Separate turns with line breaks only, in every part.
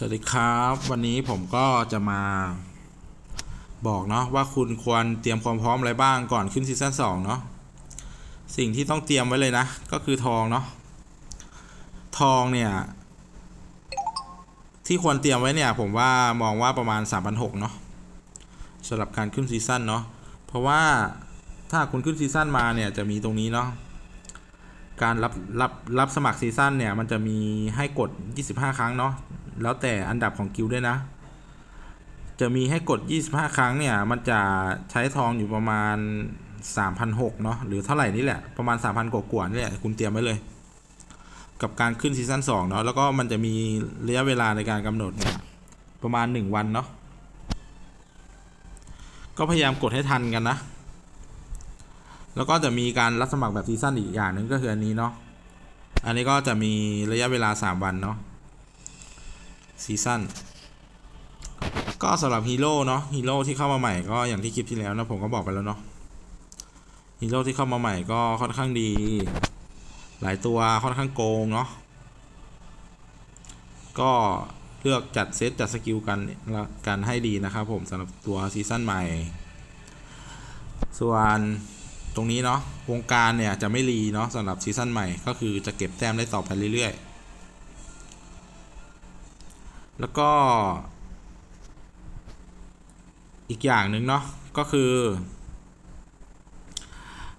สวัสดีครับ วันนี้ผมก็จะมาบอกเนาะว่าคุณควรเตรียมความพร้อมอะไรบ้างก่อนขึ้นซีซั่นสองเนาะสิ่งที่ต้องเตรียมไว้เลยนะ ก็คือทองเนาะทองเนี่ยที่ควรเตรียมไว้เนี่ย ผมว่ามองว่าประมาณ 3 6 0 0เนาะสำหรับการขึ้นซีซั่นเนาะเพราะว่าถ้าคุณขึ้นซีซั่นมาเนี่ยจะมีตรงนี้เนาะการรับรับรับสมัครซีซั่นเนี่ยมันจะมีให้กด 25 ครั้งเนาะ แล้วแต่อันดับของกิลด้วยนะ จะมีให้กด 25 ครั้งเนี่ย มันจะใช้ทองอยู่ประมาณ3,600เนาะหรือเท่าไหร่นี่แหละ ประมาณ 3,000 กว่าๆนี่แหละ คุณเตรียมไว้เลย กับการขึ้นซีซั่น2เนาะแล้วก็มันจะมีระยะเวลาในการกำหนดเนี่ยประมาณ 1 วันเนาะก็พยายามกดให้ทันกันนะ แล้วก็จะมีการรับสมัครแบบซีซั่นอีกอย่างหนึ่งก็คืออันนี้เนาะ อันนี้ก็จะมีระยะเวลา 3 วันเนาะ ซีซั่นก็สำหรับฮีโร่เนาะฮีโร่ที่เข้ามาใหม่ก็อย่างที่คลิปที่แล้วนะผมก็บอกไปแล้วเนาะฮีโร่ที่เข้ามาใหม่ก็ค่อนข้างดี หลายตัวค่อนข้างโกงเนาะก็เลือกจัดเซตจัดสกิลกันกันให้ดีนะครับผมสำหรับตัวซีซั่นใหม่ ส่วนตรงนี้เนาะวงการเนี่ยจะไม่รีเนาะสำหรับซีซั่นใหม่ก็คือจะเก็บแต้มได้ต่อไปเรื่อยๆ แล้วก็ อีกอย่างหนึ่งเนาะก็คือ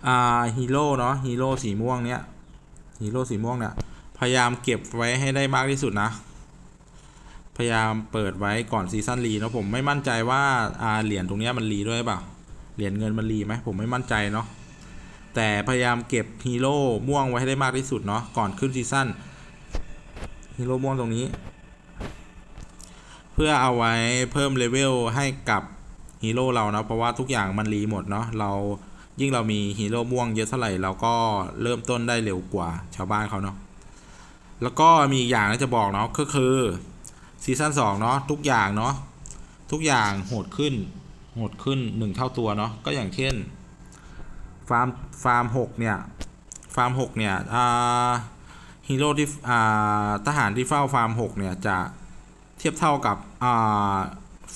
อ่าฮีโร่เนาะฮีโร่สีม่วงเนี้ยฮีโร่สีม่วงเนี่ยพยายามเก็บไว้ให้ได้มากที่สุดนะ พยายามเปิดไว้ก่อนซีซั่นรีเนาะผมไม่มั่นใจว่าอาเหรียญตรงเนี้ยมันรีด้วยเปล่าเหรียญเงินมันรีไหมผมไม่มั่นใจเนาะแต่พยายามเก็บฮีโร่ม่วงไว้ให้ได้มากที่สุดเนาะก่อนขึ้นซีซั่นฮีโร่ม่วงตรงนี้ พื่อเอาไว้เพิ่มเลเวลให้กับฮีโร่เรานะเพราะว่าทุกอย่างมันรีหมดเนาะเรายิ่งเรามีฮีโร่ม่วงเยอะเท่าไหร่เราก็เริ่มต้นได้เร็วกว่าชาวบ้านเขาเนาะแล้วก็มีอีกอย่างนะจะบอกเนาะก็คือซีซั่นสองเนาะทุกอย่างเนาะทุกอย่างโหดขึ้นโหดขึ้นหนึ่งเท่าตัวเนาะก็อย่างเช่นฟาร์มฟาร์มหกเนี่ยฟาร์มหกเนี่ยฮีโร่ที่ทหารที่เฝ้าฟาร์มหกเนี่ยจะ เทียบเท่ากับ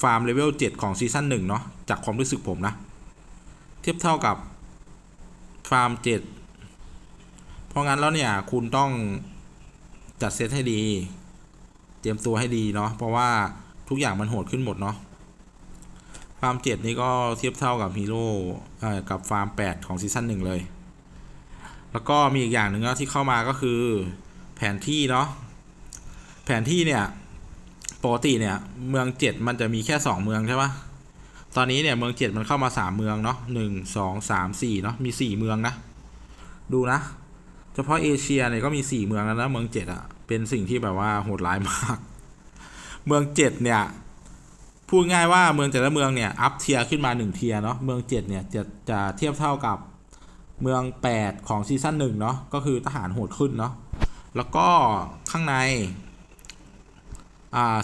ฟาร์มเลเวล7ของซีซั่น1เนาะจากความรู้สึกผมนะ เทียบเท่ากับฟาร์ม 7 เพราะงั้นแล้วเนี่ยคุณต้องจัดเซตให้ดี เตรียมตัวให้ดีเนาะเพราะว่าทุกอย่างมันโหดขึ้นหมดเนาะฟาร์ม 7 นี่ก็เทียบเท่ากับฮีโร่กับฟาร์ม 8 ของซีซั่น1เลย แล้วก็มีอีกอย่างหนึ่งนะที่เข้ามาก็คือแผนที่เนาะแผนที่เนี่ย ปกติเนี่ยเมืองเจ็ดมันจะมีแค่สองเมืองใช่ปะตอนนี้เนี่ยเมืองเจ็ดมันเข้ามาสามเมืองเนาะหนึ่งสองสามสี่เนาะมีสี่เมืองนะ ดูนะ เฉพาะเอเชียเนี่ยก็มีสี่เมืองแล้วนะเมืองเจ็ดอะเป็นสิ่งที่แบบว่าโหดร้ายมาก เมืองเจ็ดเนี่ยพูดง่ายว่าเมืองแต่ละเมืองเนี่ยอัพเทียร์ขึ้นมาหนึ่งเทียร์เนาะเมืองเจ็ดเนี่ยจะจะเทียบเท่ากับเมืองแปดของซีซั่นหนึ่งเนาะก็คือทหารโหดขึ้นเนาะแล้วก็ข้างใน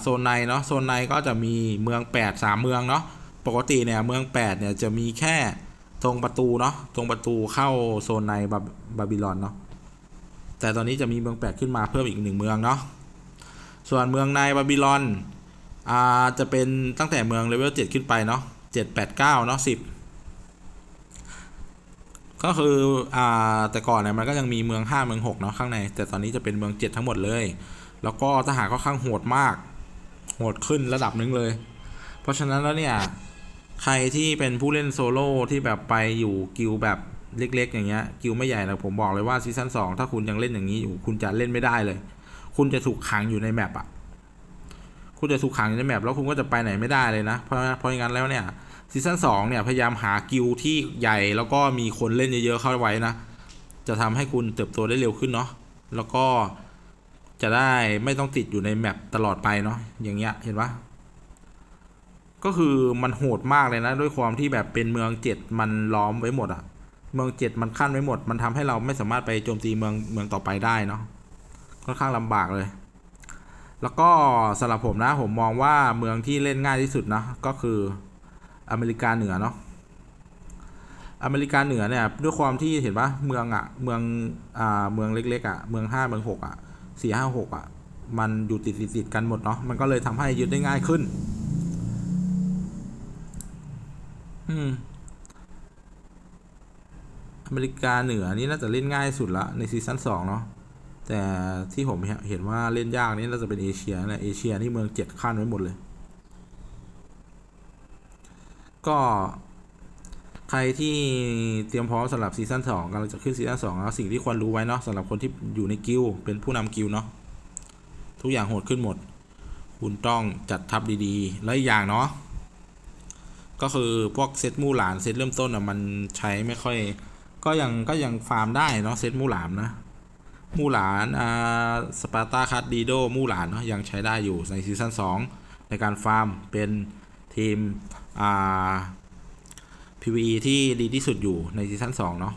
โซนในเนาะโซนในก็จะมีเมือง 8 3 เมืองเนาะปกติเนี่ยเมือง 8 เนี่ยจะมีแค่ตรงประตูเนาะตรงประตูเข้าโซนในบาบาบิลอนเนาะแต่ตอนนี้จะมีเมือง 8 ขึ้นมาเพิ่มอีกหนึ่งเมืองเนาะส่วนเมืองในบาบิลอนอ่าจะเป็นตั้งแต่เมืองเลเวล7ขึ้นไปเนาะ7 8 9เนาะ10ก็คืออ่าแต่ก่อนเนี่ยมันก็ยังมีเมือง 5 เมือง 6 เนาะข้างใน แต่ตอนนี้จะเป็นเมือง 7 ทั้งหมดเลย แล้วก็ทหารค่อนข้างโหดมาก โหดขึ้นระดับหนึ่งเลย เพราะฉะนั้นแล้วเนี่ย ใครที่เป็นผู้เล่นโซโล่ที่แบบไปอยู่กิลแบบเล็ก ๆ อย่างเงี้ย กิลไม่ใหญ่นะผมบอกเลยว่าซีซั่น2ถ้าคุณยังเล่นอย่างนี้อยู่ คุณจะเล่นไม่ได้เลย คุณจะถูกขังอยู่ในแมปอะคุณจะถูกขังอยู่ในแมปแล้วคุณก็จะไปไหนไม่ได้เลยนะ เพราะเพราะงั้นแล้วเนี่ยซีซั่น2เนี่ยพยายามหากิลที่ใหญ่แล้วก็มีคนเล่นเยอะๆเข้าไว้นะ จะทำให้คุณเติบโตได้เร็วขึ้นเนาะแล้วก็ จะได้ไม่ต้องติดอยู่ในแมปตลอดไปเนาะอย่างเงี้ยเห็นปะก็คือมันโหดมากเลยนะ ด้วยความที่แบบเป็นเมืองเจ็ดมันล้อมไว้หมดอะเมืองเจ็ดมันขั้นไว้หมด มันทำให้เราไม่สามารถไปโจมตีเมืองเมืองต่อไปได้เนาะค่อนข้างลำบากเลย แล้วก็สำหรับผมนะผมมองว่าเมืองที่เล่นง่ายที่สุดนะก็คืออเมริกาเหนือเนาะอเมริกาเหนือเนี่ยด้วยความที่เห็นปะเมืองอะเมืองอ่าเมืองเล็กๆอะเมืองห้าเมืองหกอะ สี่ห้าหกอะ มันอยู่ติดติดกันหมดเนาะมันก็เลยทำให้ยึดได้ง่ายขึ้น อืมอเมริกาเหนือนี่น่าจะเล่นง่ายสุดละในซีซั่นสองเนาะแต่ที่ผมเห็นว่าเล่นยากนี่น่าจะเป็นเอเชียแหละเอเชียนี่เมืองเจ็ดขั้นไว้หมดเลย ก็ ใครที่เตรียมพร้อมสำหรับซีซั่นสองกำลังจะขึ้นซีซั่นสองแล้วสิ่งที่ควรรู้ไว้เนาะสำหรับคนที่อยู่ในกิลเป็นผู้นำกิลเนาะทุกอย่างโหดขึ้นหมด คุณต้องจัดทัพดีๆ แล้วอีกอย่างเนาะก็คือพวกเซตมู่หลานเซตเริ่มต้นอะมันใช้ไม่ค่อย ก็ยังก็ยังฟาร์มได้เนาะเซตมู่หลานนะมู่หลานอ่าสปาร์ตาคัตดีโดมู่หลานเนาะยังใช้ได้อยู่ในซีซั่น2ในการฟาร์มเป็นทีมอ่า PVE ที่ดีที่สุดอยู่ในซีซั่น2เนาะ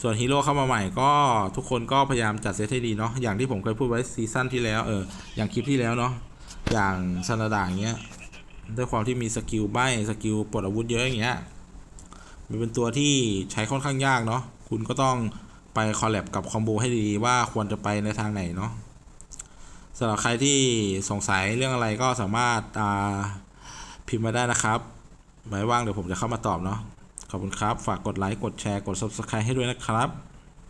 ส่วนฮีโร่เข้ามาใหม่ก็ทุกคนก็พยายามจัดเซตให้ดีเนาะอย่างที่ผมเคยพูดไว้ซีซั่นที่แล้วเอออย่างคลิปที่แล้วเนาะอย่างซานาดาอย่างเงี้ยด้วยความที่มีสกิลใบสกิลปลดอาวุธเยอะอย่างเงี้ยมันเป็นตัวที่ใช้ค่อนข้างยากเนาะคุณก็ต้องไปคอลแลบกับคอมโบให้ดีว่าควรจะไปในทางไหนเนาะสำหรับใครที่สงสัยเรื่องอะไรก็สามารถอ่าพิมพ์มาได้นะครับ ไว้ว่างเดี๋ยวผมจะเข้ามาตอบเนาะขอบคุณครับ ฝากกดไลค์ กดแชร์ กด Subscribe ให้ด้วยนะครับ